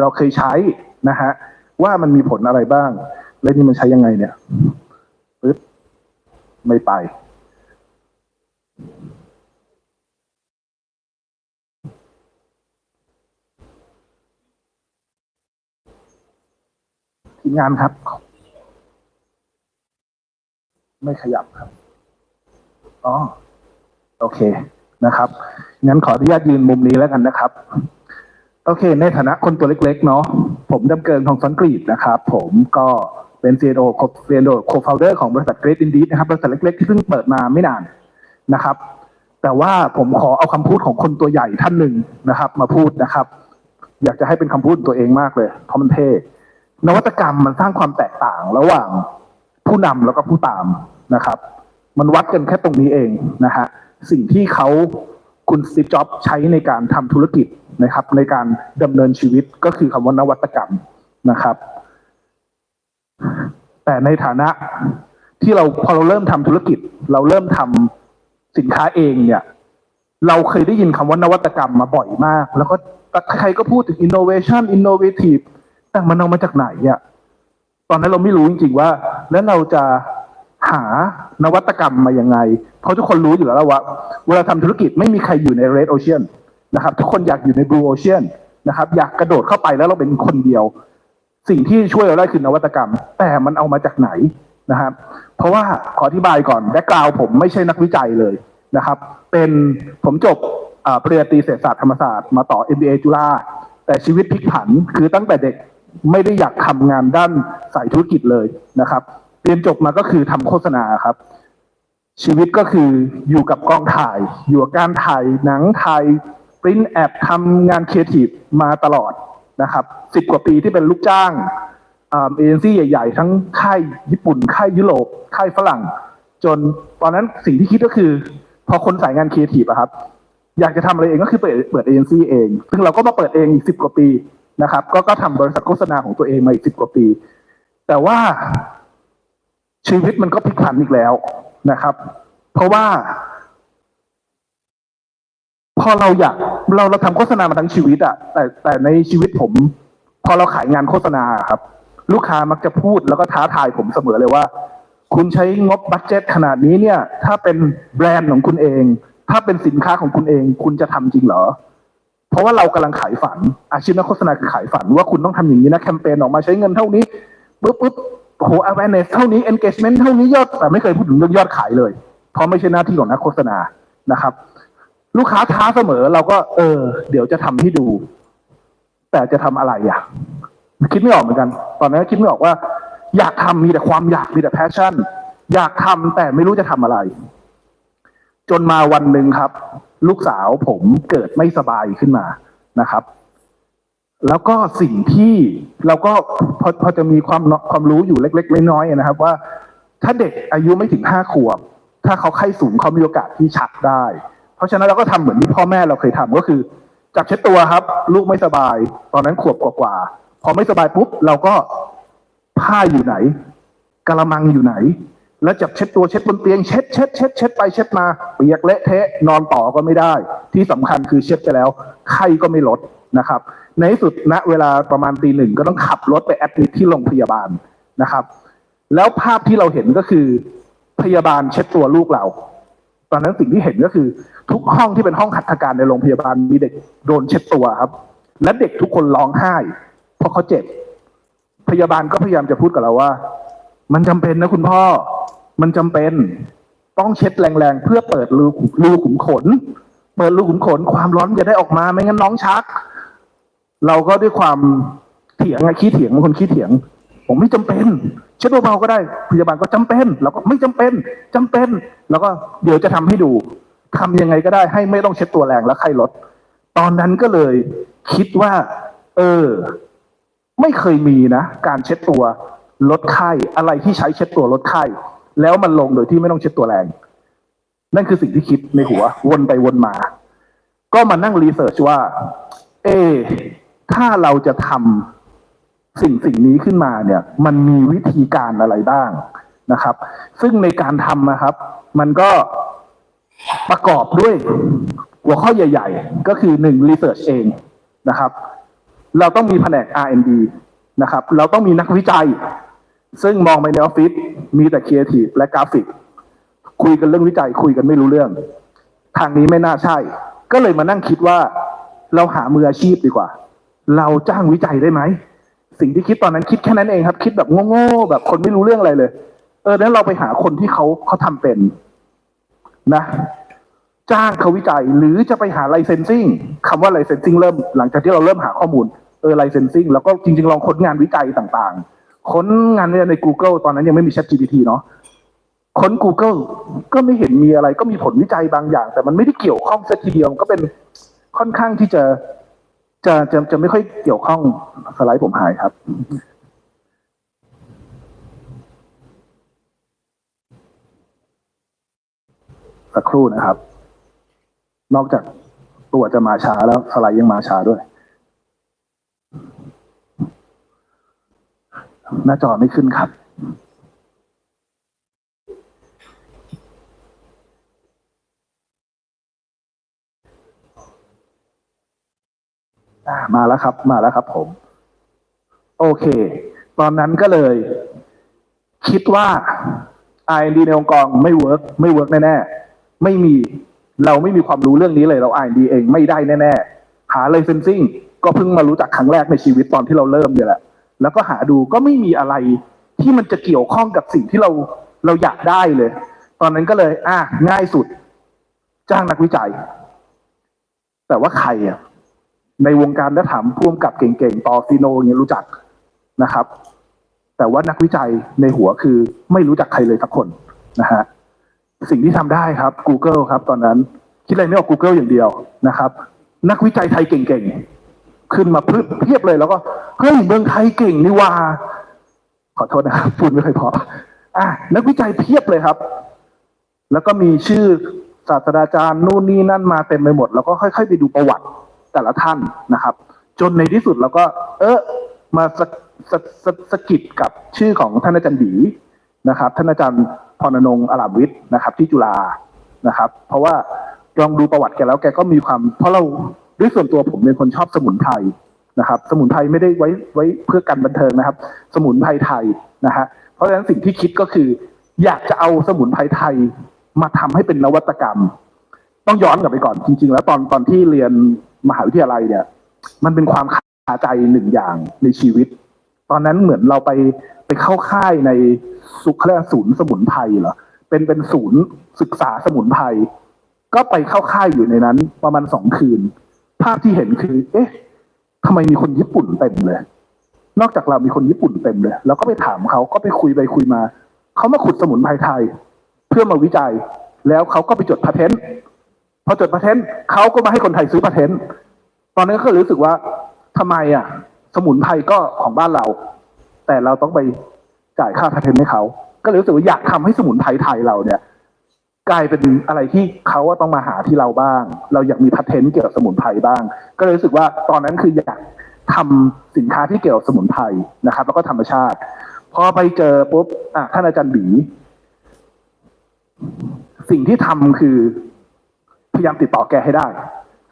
เราเคยใช้นะฮะว่ามันมีผลอะไรบ้าง และนี่มันใช้ยังไงเนี่ยปึ๊บไม่ไป ทีมงานครับ ไม่ขยับครับ อ๋อ โอเคนะครับ งั้นขออนุญาตยืนมุมนี้แล้วกันนะครับ โอเค ในฐานะคนตัวเล็กๆเนาะผมดำเกินทองสังกรีดนะครับ ผมก็เป็น CEO โค CEO โคฟาวเดอร์ของบริษัท Great Indeed นะครับบริษัทเล็กๆที่เพิ่งเปิดมาไม่นานนะครับ แต่ว่าผมขอเอาคำพูดของคนตัวใหญ่ท่านหนึ่งนะครับ มาพูดนะครับ อยากจะให้เป็นคำพูดตัวเองมากเลยเพราะมันเท่นวัตกรรมมันสร้างความแตกต่างระหว่างผู้นำแล้วก็ผู้ตามนะครับ มันวัดกันแค่ตรงนี้เองนะฮะสิ่งที่เขาคุณสตีฟจ็อบใช้ในการทำธุรกิจ นะครับ ในการดำเนินชีวิตก็คือคำว่านวัตกรรมนะครับ แต่ในฐานะที่เราพอเราเริ่มทำธุรกิจ เราเริ่มทำสินค้าเองเนี่ย เราเคยได้ยินคำว่านวัตกรรมมาบ่อยมาก แล้วก็ใครก็พูดถึง innovation innovative แต่มันเอามาจากไหนอะตอนนั้นเราไม่รู้จริง ๆ ว่า แล้วเราจะหานวัตกรรมมายังไง เพราะทุกคนรู้อยู่แล้วว่าเวลาทำธุรกิจไม่มีใครอยู่ใน red ocean นะครับ ทุกคนอยากอยู่ใน blue ocean นะครับ อยากกระโดดเข้าไปแล้วเราเป็นคนเดียว สิ่งที่ช่วยเราได้คือนวัตกรรม แต่มันเอามาจากไหนนะครับ เพราะว่าขออธิบายก่อนแบ็กกราวผมไม่ใช่นักวิจัยเลยนะครับ เป็นผมจบปริญญาตรีเศรษฐศาสตร์ธรรมศาสตร์มาต่อ MBA จุฬาแต่ชีวิตพลิกผันคือตั้งแต่เด็กไม่ได้อยากทำงานด้านสายธุรกิจเลยนะครับ เรียนจบมาก็คือทำโฆษณาครับ ชีวิตก็คืออยู่กับกองถ่าย อยู่กับการถ่ายหนังถ่าย ปริ้นแอบทำงานครีเอทีฟมาตลอดนะครับสิบกว่าปีที่เป็นลูกจ้างเอเจนซี่ใหญ่ ๆ ทั้งค่ายญี่ปุ่น ค่ายยุโรปค่ายฝรั่ง จนตอนนั้นสิ่งที่คิดก็คือ พอคนสายงานครีเอทีฟอะครับ อยากจะทำอะไรเองก็คือเปิดเปิดเอเจนซี่เอง ซึ่งเราก็มาเปิดเองอีกสิบกว่าปีนะครับ ก็ก็ทำบริษัทโฆษณาของตัวเองมาอีกสิบกว่าปี แต่ว่าชีวิตมันก็พลิกผันอีกแล้วนะครับ เพราะว่า พอเราอยากเราเราทำโฆษณามาทั้งชีวิตอะแต่แต่ในชีวิตผม พอเราขายงานโฆษณาครับ ลูกค้ามักจะพูดแล้วก็ท้าทายผมเสมอเลยว่า คุณใช้งบบัตเจ็ตขนาดนี้เนี่ย ถ้าเป็นแบรนด์ของคุณเอง ถ้าเป็นสินค้าของคุณเอง คุณจะทำจริงเหรอ เพราะว่าเรากำลังขายฝัน อาชีพนักโฆษณาคือขายฝัน ว่าคุณต้องทำอย่างนี้นะแคมเปญออกมาใช้เงินเท่านี้ปุ๊บปุ๊บโอ้โห awareness เท่านี้ engagement เท่านี้ยอดแต่ไม่เคยพูดถึงเรื่องยอดขายเลย เพราะไม่ใช่หน้าที่ของนักโฆษณานะครับ ลูกค้าท้าเสมอเราก็ เออ เดี๋ยวจะทำให้ดู แต่จะทำอะไรอะ คิดไม่ออกเหมือนกัน ตอนนั้นคิดไม่ออกว่า อยากทำมีแต่ความอยากมีแต่ passion อยากทำแต่ไม่รู้จะทำอะไร จนมาวันหนึ่งครับ ลูกสาวผมเกิดไม่สบายขึ้นมานะครับ แล้วก็สิ่งที่เราก็พอพอจะมีความความรู้อยู่เล็กๆน้อยๆนะครับ ว่าถ้าเด็กอายุไม่ถึงห้าขวบ ถ้าเขาไข้สูงเขามีโอกาสที่ชักได้ เพราะฉะนั้นเราก็ทำเหมือนที่พ่อแม่เราเคยทำก็คือ จับเช็ดตัวครับ ลูกไม่สบาย ตอนนั้นขวบกว่าๆพอไม่สบายปุ๊บเราก็ผ้าอยู่ไหนกระมังอยู่ไหน แล้วจับเช็ดตัวเช็ดบนเตียงเช็ดเช็ดเช็ดเช็ดไปเช็ดมาเปียกเละเทะนอนต่อก็ไม่ได้ ที่สำคัญคือเช็ดไปแล้วไข้ก็ไม่ลดนะครับ ในที่สุดณเวลาประมาณตีหนึ่งก็ต้องขับรถไปแอดมิทที่โรงพยาบาลนะครับ แล้วภาพที่เราเห็นก็คือพยาบาลเช็ดตัวลูกเรา ตอนนั้นสิ่งที่เห็นก็คือ ทุกห้องที่เป็นห้องหัตถการในโรงพยาบาลมีเด็กโดนเช็ดตัวครับ และเด็กทุกคนร้องไห้ เพราะเขาเจ็บ พยาบาลก็พยายามจะพูดกับเราว่า มันจำเป็นนะคุณพ่อ มันจำเป็น ต้องเช็ดแรงๆ เพื่อเปิดรูรูขุมขน เปิดรูขุมขน ความร้อนจะได้ออกมาไม่งั้นน้องชัก เราก็ด้วยความเถียงอะขี้เถียงบางคนขี้เถียง ผมไม่จำเป็นเช็ดเบาๆก็ได้ พยาบาลก็จำเป็นเราก็ไม่จำเป็นจำเป็น แล้วก็เดี๋ยวจะทำให้ดูทำยังไงก็ได้ให้ไม่ต้องเช็ดตัวแรงและไข้ลด ตอนนั้นก็เลยคิดว่า เออ ไม่เคยมีนะ การเช็ดตัวลดไข้อะไรที่ใช้เช็ดตัวลดไข้แล้วมันลงโดยที่ไม่ต้องเช็ดตัวแรง นั่นคือสิ่งที่คิดในหัว วนไปวนมา ก็มานั่งรีเสิร์ชว่า เอ ถ้าเราจะทำ สิ่งสิ่งนี้ขึ้นมาเนี่ยมันมีวิธีการอะไรบ้างนะครับ ซึ่งในการทำนะครับ มันก็ประกอบด้วยหัวข้อใหญ่ ๆ ก็คือหนึ่งรีเสิร์ชเองนะครับ เราต้องมีแผนก R&D นะครับ เราต้องมีนักวิจัย ซึ่งมองไปในออฟฟิศมีแต่ครีเอทีฟและกราฟิก คุยกันเรื่องวิจัยคุยกันไม่รู้เรื่อง ทางนี้ไม่น่าใช่ ก็เลยมานั่งคิดว่า เราหามืออาชีพดีกว่า เราจ้างวิจัยได้ไหม สิ่งที่คิดตอนนั้นคิดแค่นั้นเองครับ คิดแบบโง่ๆแบบคนไม่รู้เรื่องอะไรเลย เออนั้นเราไปหาคนที่เขาเขาทำเป็น นะ จ้างเขาวิจัย หรือจะไปหา licensing คำว่า licensing เริ่มหลังจากที่เราเริ่มหาข้อมูลเออ licensing แล้วก็จริงๆลองค้นงานวิจัยต่างๆ ค้นงานวิจัยใน Google ตอนนั้นยังไม่มี Chat GPT เนาะค้น Google ก็ไม่เห็นมีอะไร ก็มีผลวิจัยบางอย่าง แต่มันไม่ได้เกี่ยวข้องสักทีเดียวก็เป็นค่อนข้างที่จะ จะจะจะไม่ค่อยเกี่ยวข้องสไลด์ผมหายครับ สักครู่นะครับ นอกจากตัวจะมาช้าแล้วสไลด์ยังมาช้าด้วย หน้าจอไม่ขึ้นครับ มาแล้วครับ มาแล้วครับผม โอเค ตอนนั้นก็เลย คิดว่า R&D ในองค์กรไม่เวิร์กไม่เวิร์กแน่ๆ ไม่มีเราไม่มีความรู้เรื่องนี้เลยเรา R&D เองไม่ได้แน่ๆ หา licensing ก็เพิ่งมารู้จักครั้งแรกในชีวิตตอนที่เราเริ่มเนี่ยแหละ แล้วก็หาดูก็ไม่มีอะไรที่มันจะเกี่ยวข้องกับสิ่งที่เราเราอยากได้เลย ตอนนั้นก็เลย อะง่ายสุด จ้างนักวิจัย แต่ว่าใครอะ ในวงการถ้าถามพ่วงกับเก่งๆ ต่อฟิโนอย่างเงี้ยรู้จักนะครับ แต่ว่านักวิจัยในหัวคือไม่รู้จักใครเลยสักคนนะฮะสิ่งที่ทำได้ครับ Google ครับ ตอนนั้น คิดอะไรไม่ออก Google อย่างเดียวนะครับ นักวิจัยไทยเก่งๆ ขึ้นมาเพียบเลยแล้วก็เฮ้ยเมืองไทยเก่งนี่ว่า ขอโทษนะครับพูดไม่ค่อยพออะนักวิจัยเพียบเลยครับ แล้วก็มีชื่อศาสตราจารย์นู่นนี่นั่นมาเต็มไปหมด แล้วก็ค่อยๆ ไปดูประวัติ แต่ละท่านนะครับ จนในที่สุดเราก็ เออมาสสสสกิดกับชื่อของท่านอาจารย์บีนะครับท่านอาจารย์พรณงอลามวิทย์นะครับ ที่จุฬานะครับ เพราะว่าลองดูประวัติแกแล้วแกก็มีความ เพราะเราด้วยส่วนตัวผมเป็นคนชอบสมุนไพรนะครับ สมุนไพรไม่ได้ไว้ไว้เพื่อการบันเทิงนะครับ สมุนไพรไทยนะฮะเพราะฉะนั้นสิ่งที่คิดก็คือ อยากจะเอาสมุนไพรไทยมาทำให้เป็นนวัตกรรม ต้องย้อนกลับไปก่อนจริง ๆ แล้วตอนตอนที่เรียน มหาวิทยาลัยเนี่ย มันเป็นความคาใจหนึ่งอย่างในชีวิต ตอนนั้นเหมือนเราไปไปเข้าค่ายในสุขเรียกศูนย์สมุนไพรเหรอเป็นเป็นศูนย์ศึกษาสมุนไพรก็ไปเข้าค่ายอยู่ในนั้น ประมาณสองคืน ภาพที่เห็นคือ เอ๊ะทำไมมีคนญี่ปุ่นเต็มเลย นอกจากเรามีคนญี่ปุ่นเต็มเลย แล้วก็ไปถามเขาก็ไปคุยไปคุยมา เขามาขุดสมุนไพรไทย เพื่อมาวิจัย แล้วเขาก็ไปจดพาเทนต์ พอจดพาเทนต์เขาก็มาให้คนไทยซื้อพาเทนต์ตอนนั้นก็รู้สึกว่าทำไมอะ สมุนไพรก็ของบ้านเรา แต่เราต้องไปจ่ายค่าพาเทนต์ให้เขาก็เลยรู้สึกว่าอยากทำให้สมุนไพรไทยเราเนี่ย กลายเป็นอะไรที่เขาว่าต้องมาหาที่เราบ้าง เราอยากมีพาเทนต์เกี่ยวกับสมุนไพรบ้าง ก็เลยรู้สึกว่าตอนนั้นคืออยากทำสินค้าที่เกี่ยวกับสมุนไพรนะครับ แล้วก็ธรรมชาติ พอไปเจอปุ๊บอะท่านอาจารย์บี สิ่งที่ทำคือ พยายามติดต่อแกให้ได้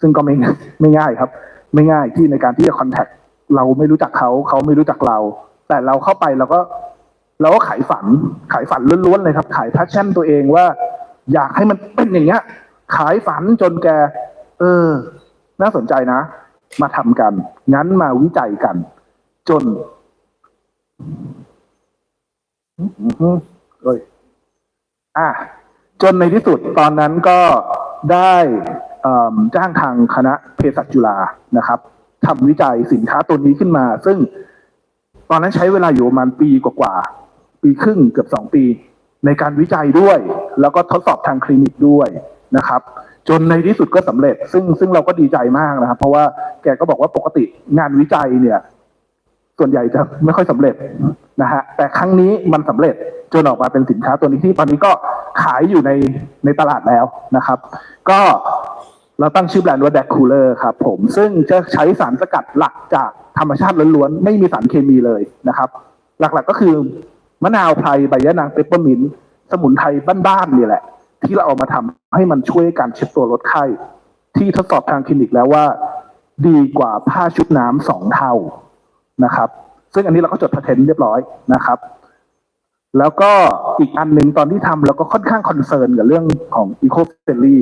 ซึ่งก็ไม่ไม่ง่ายครับ ไม่ง่ายที่ในการที่จะคอนแทคเราไม่รู้จักเขาเขาไม่รู้จักเรา แต่เราเข้าไปเราก็เราก็ขายฝันขายฝันล้วนๆเลยครับ ขายแพชชั่นตัวเองว่า อยากให้มันเป็นอย่างเงี้ย ขายฝันจนแก เออ น่าสนใจนะ มาทำกัน งั้นมาวิจัยกัน จนอือหือเอ้ยอะจนในที่สุดตอนนั้นก็ ได้จ้างทางคณะเภสัชจุฬานะครับทำวิจัยสินค้าตัวนี้ขึ้นมา ซึ่งตอนนั้นใช้เวลาอยู่ประมาณปีกว่าๆปีครึ่งเกือบสองปี ในการวิจัยด้วย แล้วก็ทดสอบทางคลินิกด้วยนะครับ จนในที่สุดก็สำเร็จ ซึ่งซึ่งเราก็ดีใจมากนะครับ เพราะว่าแกก็บอกว่าปกติงานวิจัยเนี่ย ส่วนใหญ่จะไม่ค่อยสำเร็จนะฮะแต่ครั้งนี้มันสำเร็จจนออกมาเป็นสินค้าตัวนี้ที่ตอนนี้ก็ขายอยู่ในในตลาดแล้วนะครับ ก็เราตั้งชื่อแบรนด์ว่า d ด c คูลเลอร์ครับผมซึ่งจะใช้สารสกัดหลักจากธรรมชาติล้วนๆ ไม่มีสารเคมีเลยนะครับ หลักๆก็คือมะนาวไพรใบยะนางเปปเปอร์มินต์สมุนไพรบ้านๆนี่แหละ ที่เราเอามาทำให้มันช่วยการเช็ดตัวลดไข้ที่ทดสอบทางคลินิกแล้วว่า ดีกว่าผ้าชุบน้ำสองเท่า นะครับ ซึ่งอันนี้เราก็จดพาเทนต์เรียบร้อยนะครับ แล้วก็อีกอันหนึ่งตอนที่ทำเราก็ค่อนข้างคอนเซิร์นกับเรื่องของ Eco Friendly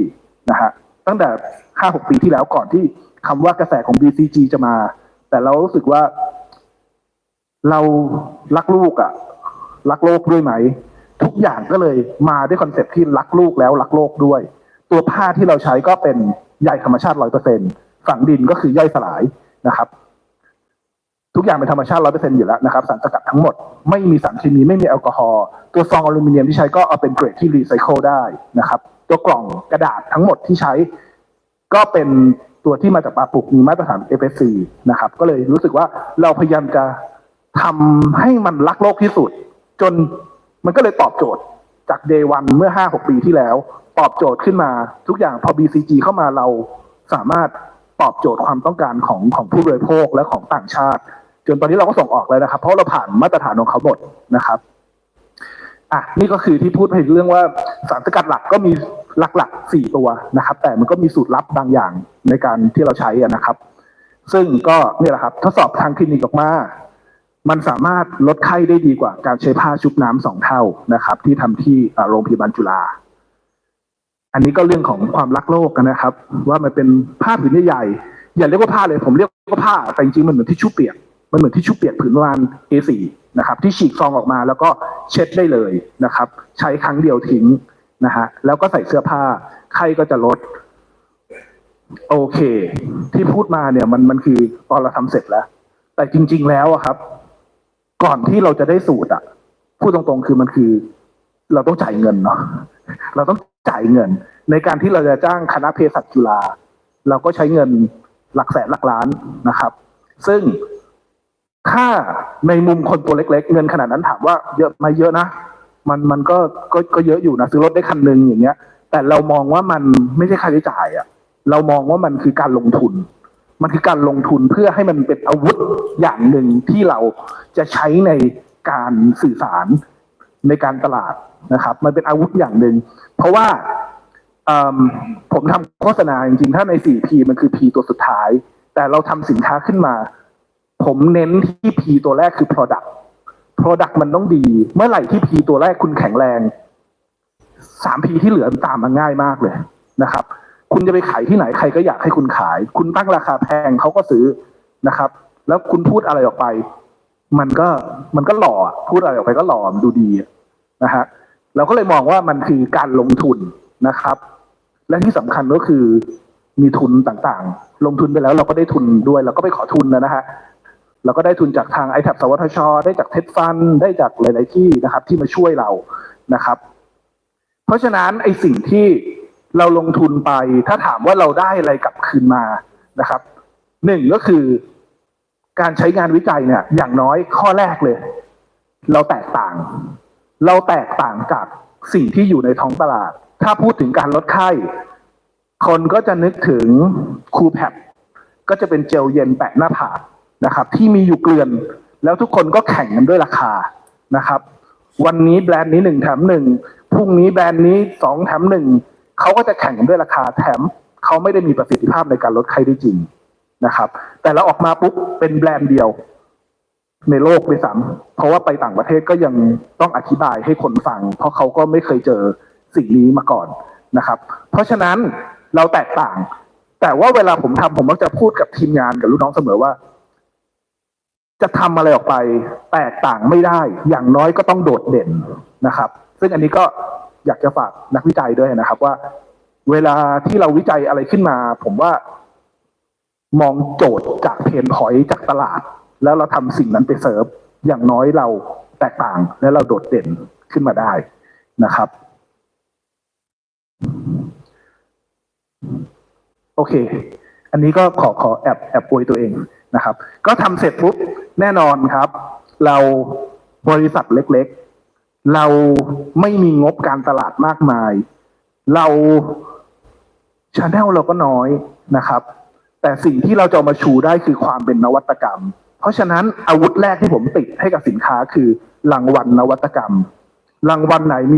นะฮะตั้งแต่ห้าหกปีที่แล้วก่อนที่คำว่ากระแสของ BCG จะมา แต่เรารู้สึกว่า เรารักลูกอะรักโลกด้วยไหม ทุกอย่างก็เลยมาด้วยคอนเซ็ปต์ที่รักลูกแล้วรักโลกด้วย ตัวผ้าที่เราใช้ก็เป็นใยธรรมชาติร้อยเปอร์เซ็นฝังดินก็คือย่อยสลายนะครับ ทุกอย่างเป็นธรรมชาติร้อยเปอร์เซ็นอยู่แล้วนะครับสารสกัดทั้งหมดไม่มีสารเคมีไม่มีแอลกอฮอล์ตัวซองอลูมิเนียมที่ใช้ก็เอาเป็นเกรดที่รีไซเคิลได้นะครับ ตัวกล่องกระดาษทั้งหมดที่ใช้ ก็เป็นตัวที่มาจากปลาปลูกมีมาตรฐาน FSC นะครับ ก็เลยรู้สึกว่าเราพยายามจะทำให้มันรักโลกที่สุด จนมันก็เลยตอบโจทย์จาก day one เมื่อ5-6ปีที่แล้ว ตอบโจทย์ขึ้นมาทุกอย่างพอ BCG เข้ามาเราสามารถตอบโจทย์ความต้องการของของผู้บริโภคและของต่างชาติ จนตอนนี้เราก็ส่งออกเลยนะครับ เพราะเราผ่านมาตรฐานของเขาหมดนะครับอะนี่ก็คือที่พูดไปเรื่องว่าสารสกัดหลักก็มีหลักๆสี่ตัวนะครับ แต่มันก็มีสูตรลับบางอย่างในการที่เราใช้นะครับ ซึ่งก็เนี่ยแหละครับ ทดสอบทางคลินิกออกมา มันสามารถลดไข้ได้ดีกว่าการใช้ผ้าชุบน้ำสองเท่านะครับ ที่ทำที่โรงพยาบาลจุฬาอันนี้ก็เรื่องของความรักโลกกันนะครับ ว่ามันเป็นผ้าผืนใหญ่ๆอย่าเรียกว่าผ้าเลยผมเรียกว่าผ้าแต่จริงๆมันเหมือนทิชชู่เปียก มันเหมือนทิชชู่เปียกผืนประมาณ A4 นะครับที่ฉีกซองออกมาแล้วก็เช็ดได้เลยนะครับ ใช้ครั้งเดียวทิ้งนะฮะแล้วก็ใส่เสื้อผ้าไข้ก็จะลด โอเค ที่พูดมาเนี่ยมันมันคือตอนเราทำเสร็จแล้ว แต่จริง ๆ แล้วอะครับ ก่อนที่เราจะได้สูตรอะพูดตรงๆคือมันคือ เราต้องจ่ายเงินเนาะเราต้องจ่ายเงิน ในการที่เราจะจ้างคณะเภสัชจุฬาเราก็ใช้เงินหลักแสนหลักล้านนะครับ ซึ่ง ค่าในมุมคนตัวเล็ก ๆ เงินขนาดนั้นถามว่าเยอะไหมเยอะนะ มันมันก็ก็ก็เยอะอยู่นะซื้อรถได้คันหนึ่งอย่างเงี้ย แต่เรามองว่ามันไม่ใช่ค่าใช้จ่ายอะเรามองว่ามันคือการลงทุน มันคือการลงทุนเพื่อให้มันเป็นอาวุธอย่างหนึ่งที่เราจะใช้ในการสื่อสารในการตลาดนะครับ มันเป็นอาวุธอย่างหนึ่งเพราะว่าผมทำโฆษณาจริงๆ ถ้าใน 4P มันคือ P ตัวสุดท้าย แต่เราทำสินค้าขึ้นมา ผมเน้นที่ P ตัวแรกคือ product product มันต้องดี เมื่อไหร่ที่ P ตัวแรกคุณแข็งแรง 3P ที่เหลือตามมาง่ายมากเลยนะครับ คุณจะไปขายที่ไหนใครก็อยากให้คุณขาย คุณตั้งราคาแพงเขาก็ซื้อนะครับ แล้วคุณพูดอะไรออกไป มันก็มันก็หล่อพูดอะไรออกไปก็หล่อมดูดีนะฮะเราก็เลยมองว่ามันคือการลงทุนนะครับ และที่สำคัญก็คือมีทุนต่างๆ ลงทุนไปแล้วเราก็ได้ทุนด้วยเราก็ไปขอทุนนะฮะ เราก็ได้ทุนจากทางไอแท็บสวทช ได้จากเท็ดฟันได้จากหลาย ๆ ที่นะครับ ที่มาช่วยเรานะครับ เพราะฉะนั้นไอสิ่งที่เราลงทุนไป ถ้าถามว่าเราได้อะไรกลับคืนมานะครับหนึ่งก็คือการใช้งานวิจัยเนี่ย อย่างน้อยข้อแรกเลย เราแตกต่าง เราแตกต่างจากสิ่งที่อยู่ในท้องตลาด ถ้าพูดถึงการลดไข้ คนก็จะนึกถึงคูแพดก็จะเป็นเจลเย็นแปะหน้าผาก นะครับ ที่มีอยู่เกลือน แล้วทุกคนก็แข่งกันด้วยราคานะครับ วันนี้แบรนด์นี้หนึ่งแถมหนึ่งพรุ่งนี้แบรนด์นี้สองแถมหนึ่งเขาก็จะแข่งกันด้วยราคาแถมเขาไม่ได้มีประสิทธิภาพในการลดไข้ได้จริงนะครับ แต่เราออกมาปุ๊บเป็นแบรนด์เดียวในโลกด้วยซ้ำเพราะว่าไปต่างประเทศก็ยังต้องอธิบายให้คนฟัง เพราะเขาก็ไม่เคยเจอสิ่งนี้มาก่อนนะครับ เพราะฉะนั้นเราแตกต่าง แต่ว่าเวลาผมทำผมมักจะพูดกับทีมงานกับลูกน้องเสมอว่า จะทำอะไรออกไปแตกต่างไม่ได้ อย่างน้อยก็ต้องโดดเด่นนะครับ ซึ่งอันนี้ก็อยากจะฝากนักวิจัยด้วยนะครับ ว่า เวลาที่เราวิจัยอะไรขึ้นมา ผมว่ามองโจทย์จากเพนพอยจากตลาด แล้วเราทำสิ่งนั้นไปเซิร์ฟอย่างน้อยเราแตกต่างและเราโดดเด่นขึ้นมาได้นะครับ โอเค อันนี้ก็ขอขอแอบแอบปวยตัวเอง นะครับ ก็ทำเสร็จปุ๊บแน่นอนครับ เราบริษัทเล็กๆ เราไม่มีงบการตลาดมากมาย เราชาแนลเราก็น้อยนะครับ แต่สิ่งที่เราจะมาชูได้คือความเป็นนวัตกรรม เพราะฉะนั้นอาวุธแรกที่ผมติดให้กับสินค้าคือรางวัลนวัตกรรม รางวัลไหนมี